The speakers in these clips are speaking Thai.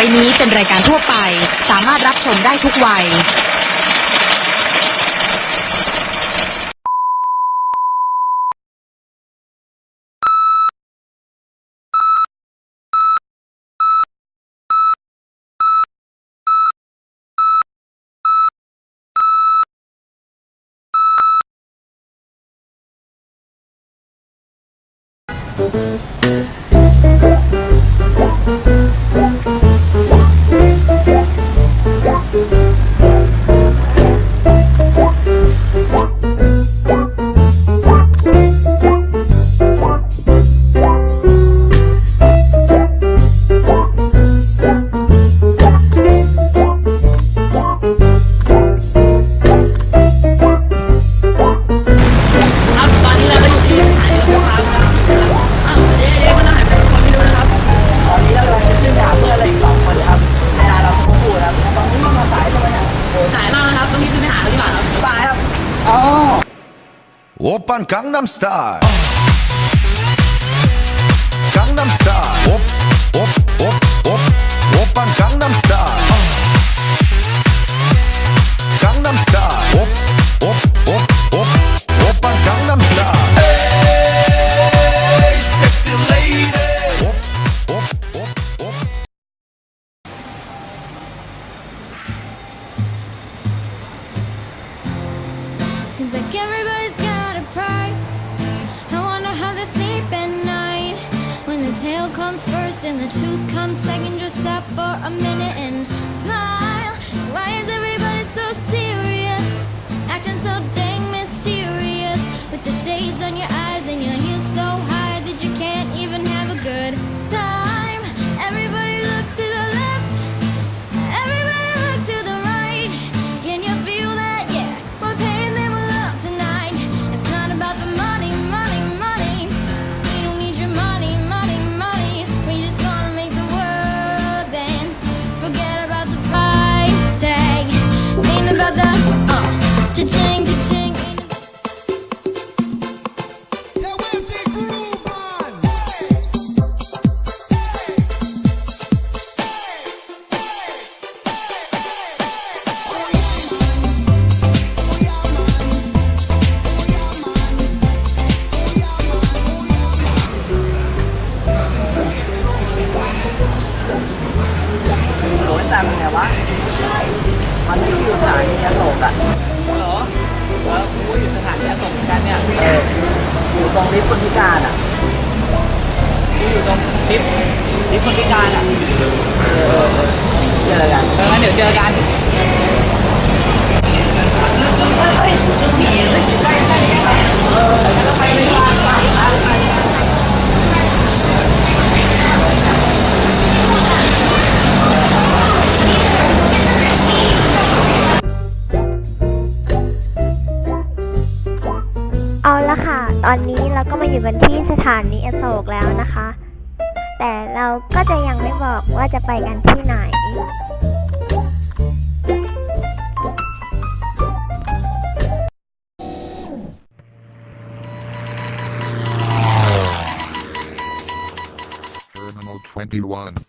ไปนี้เป็นรายการทั่วไป สามารถรับชมได้ทุกวัยครั 강남스타일 A minute and smile. บอกว่าจะไปกันที่ไหน Terminal 21.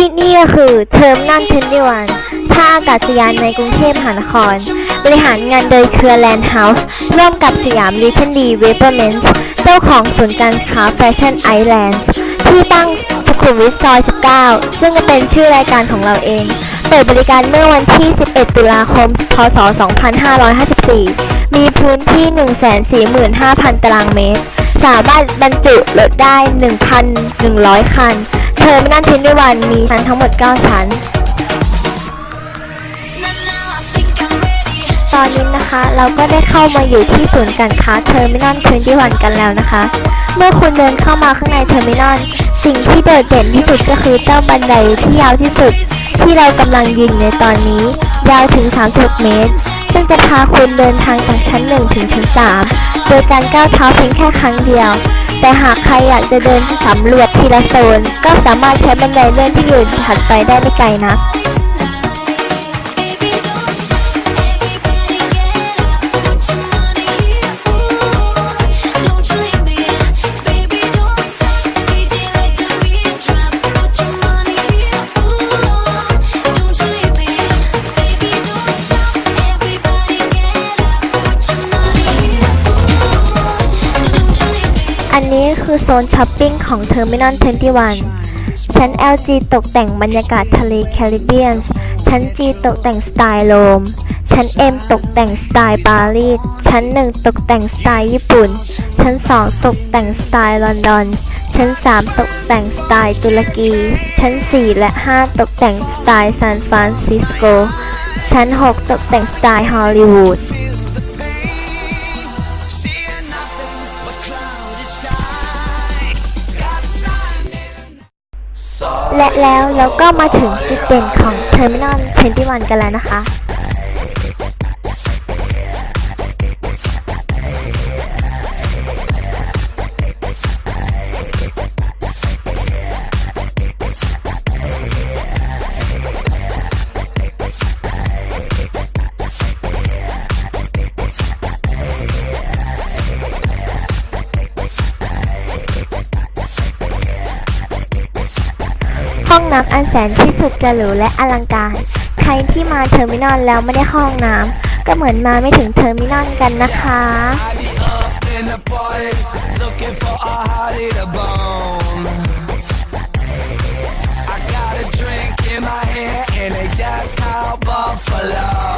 ที่นี่ ก็คือเทอมนัลเทนดิวันท่าอากาศยานในกรุงเทพมหานคร บริหารงานโดยเครือแลนด์เฮาส์ร่วมกับสยามลิเทนดีเวเปอร์เมนต์เจ้าของศูนย์การค้าแฟชั่นไอแลนด์ที่ตั้งสุขุมวิทซอย 19 ซึ่งจะเป็นชื่อรายการของเราเอง เปิดบริการเมื่อวันที่ 11 ตุลาคม พศ 2554 มีพื้นที่ 145,000 ตารางเมตร สามารถบรรจุรถได้ 1,100 คัน เทอร์มินัลเทนนิวันมีชั้นทั้งหมด 9 ชั้น ตอนนี้นะคะเราก็ได้เข้ามาอยู่ที่ศูนย์การค้าเทอร์มินอล21กันแล้วนะคะ เมื่อคุณเดินเข้ามาข้างในเทอร์มินอลสิ่งที่โดดเด่นที่สุดก็คือเจ้าบันไดที่ยาวที่สุด ที่เรากำลังยืนในตอนนี้ ยาวถึง 36 เมตร ซึ่งจะพาคุณเดินทางจากชั้น 1 ถึงชั้น 3 โดยการก้าวเท้าเพียงแค่ครั้งเดียว แต่หากใครอยากจะเดินสำรวจทีละโซน ก็สามารถใช้บันไดเลื่อนที่อยู่ถัดไปได้ไม่ไกลนัก นี้คือโซนช้อปปิ้งของ Terminal 21 ชั้น LG ตกแต่งบรรยากาศทะเลแคริบเบียน ชั้น G ตกแต่งสไตล์โรม ชั้น M ตกแต่งสไตล์ปารีส ชั้น 1 ตกแต่งสไตล์ญี่ปุ่น ชั้น 2 ตกแต่งสไตล์ลอนดอน ชั้น 3 ตกแต่งสไตล์ตุรกี ชั้น 4 และ 5 ตกแต่งสไตล์ซานฟรานซิสโก ชั้น 6 ตกแต่งสไตล์ฮอลลีวูด และแล้วเราก็มาถึงจุดเด่นของ Terminal 21 กันแล้วนะคะ องน้ำอันแสนที่สุดจะหรูและอลังการ ใครที่มาเทอร์มินอลแล้วไม่ได้ห้องน้ำก็เหมือนมาไม่ถึงเทอร์มินอลกันนะคะ in my hand and they just call Buffalo.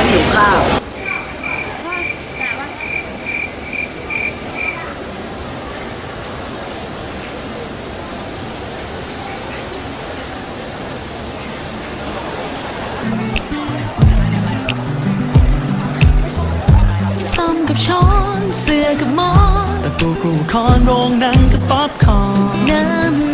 ชั้นหิวข้าว ซ้อมกับช้อนเสื้อกับหมอนตะปูคู่คอนโรงหนังกับป๊อปคอร์น น้ำ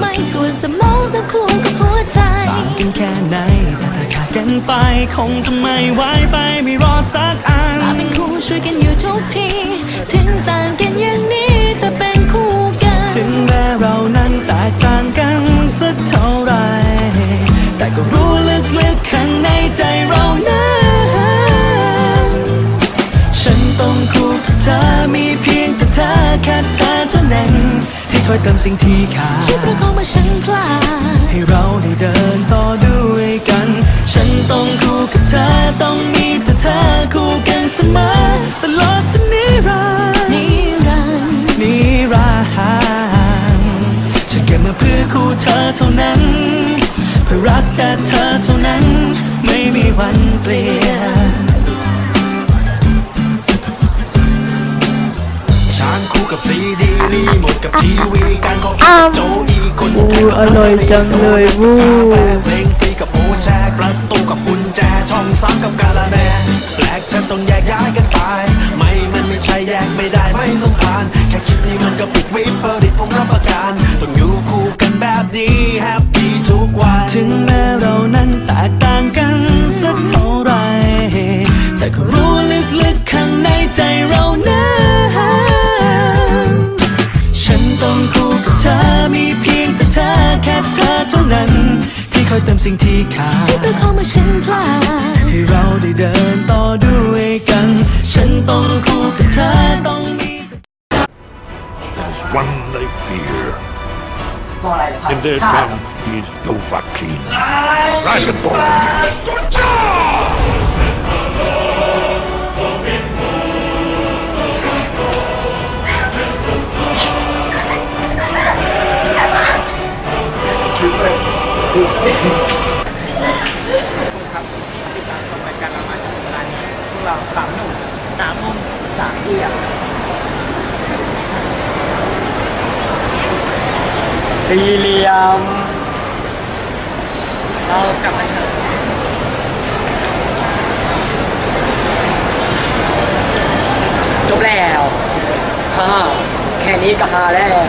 ไม้ส่วนสมองต้องคู่กับหัวใจต่างกันแค่ไหนแต่ถ้าขาดกันไป คงจะไม่ไหวไปไม่รอสักอันมาเป็นคู่ช่วยกันอยู่ทุกที ถึงต่างกันอย่างนี้แต่เป็นคู่กัน ถึงแม้เรานั้นแตกต่างกันสักเท่าไร แต่ก็รู้ลึกๆข้างในใจเรานั้นฉันต้องคู่กับเธอมีเพียง แค่เธอเท่านั้น ที่คอยเติมสิ่งที่ขาดชุดประคองมาฉันพลาดให้เราได้เดินต่อด้วยกัน ฉันต้องคู่กับเธอต้องมีแต่เธอคู่กันเสมอตลอดจนนิรันดร์นิรันดร์นิรันดร์ฉันเกิดมาเพื่อคู่เธอเท่านั้นเพื่อรักแต่เธอเท่านั้น ไม่มีวันเปลี่ยน กับซีดีรีโมทกับทีวีการของอ้าวโจอีคนอู้อร่อยจังเลยวู้กาแฟเพลงฟรีกับโอแชร์ประตูกับกุญแจช่องสามกับกาลาแมแปลกแทบต้องแยกย้ายกันไปไม่มันไม่ใช่แยกไม่ได้ไม่สมพานแค่คิดนี่มันก็ปิดวิปริตผมรับประกันต้องอยู่คู่กันแบบนี้แฮปปี้ทุกวันถึงแม้เรานั้นแตกต่างกันสักเท่าไหรแต่ก็รู้ลึกๆข้างในใจเรา คอยเติมสิ่งที่ขาชุดประดคองมาฉันพลาดให้เราได้เดินต่อด้วยกัน ฉันต้องคู่กับเธอต้องมี There's one they fear. มองอะไรเหรอครับ In their ชาติ camp is Dovahkiin. Dragonborn. สี่เหลี่ยม เรากลับมาเถอะจบแล้วฮ่าแค่นี้ก็ฮาแล้ว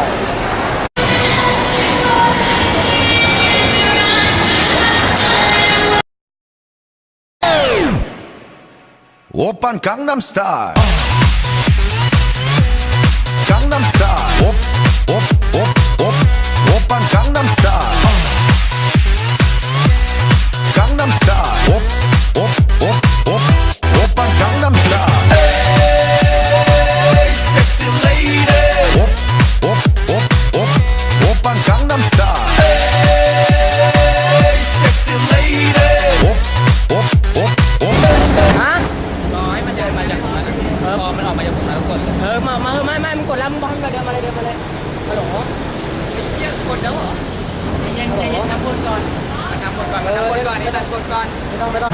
โอปันกังนัมสไตล์กังนัมสไตล์โอปโอป ฟังกังนัมสตาร์ Hey sexy lady โอ๊บโอ๊บโอ๊บโอ๊บฮะรอให้มันเดินมาจากตรงนั้นเออพอมันออกมาจากตรงนั้นกดเออมามาไม่ไม่มึงกดแล้วมึงบอกให้มันเดินมาเลยเดินมาเลยฮัลโหลไอ้เหี้ยกดแล้วเหรอใจเย็นใจเย็นทำบนก่อนทำบนก่อนทำบนก่อนนี่ทำบนก่อนไม่ต้องไม่ต้อง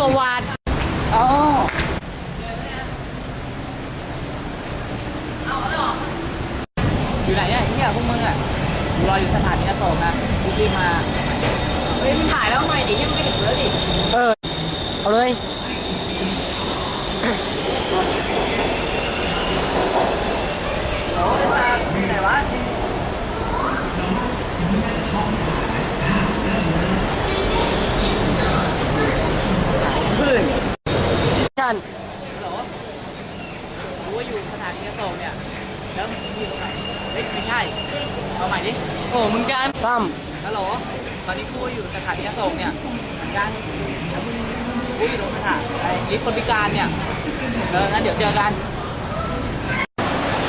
สวัสดอ๋ออยู่ไหนเนี่ยไอ้เฮียพวกมึงอะกูรออยู่สถานีอโศกนะรีบๆมา เฮ้ยมึงถ่ายแล้วใหม่ดิยังไม่ถึงแล้วดิ เออ เอาเลย ไหนวะ ขึ้นชันฮัลโหลรู้ว่าอยู่สถานีอโศกเนี่ย แล้วมึงอยู่ตรงไหนเฮ้ยไม่ใช่ เอาใหม่ดิ โอ้ มึงจะซ้ำฮัลโหล ตอนนี้กูอยู่สถานีอโศกเนี่ยเหมือนกันแล้วมึงกูอยู่ตรงสถานไอ้ลิฟต์คนพิการเนี่ย เออ งั้นเดี๋ยวเจอกัน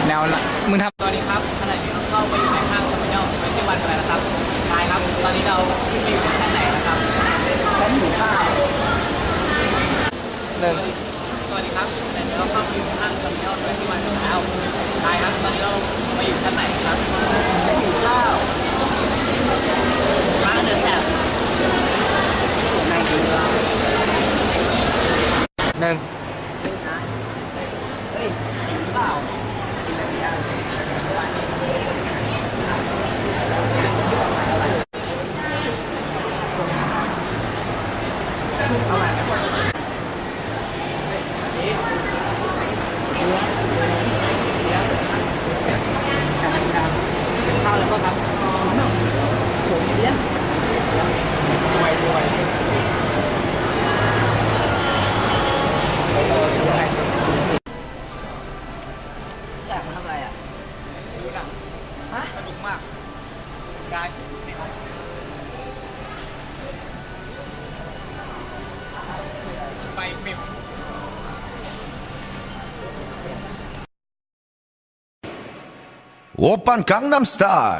แนวละมึงทำตอนนี้ครับขณะนี้เราเข้าไปอยู่ในห้างเทอร์มินอลไม่ใช่วันอะไรนะครับทายครับ ตอนนี้เราขึ้นไปอยู่ในชั้นไหนนะครับ ชั้นอยู่ข้าวหนึ่งสวัสดีครับเดี๋ยวเราเข้าไปอยู่ห้างเทอร์มินอลเทอร์มินอลกันแล้วใช่ครับ ตอนนี้เรามาอยู่ชั้นไหนครับ ชั้นอยู่เก้าร้านเดอะแซบนั่งกินข้า วหนึ่งเ 오빤 강남스타일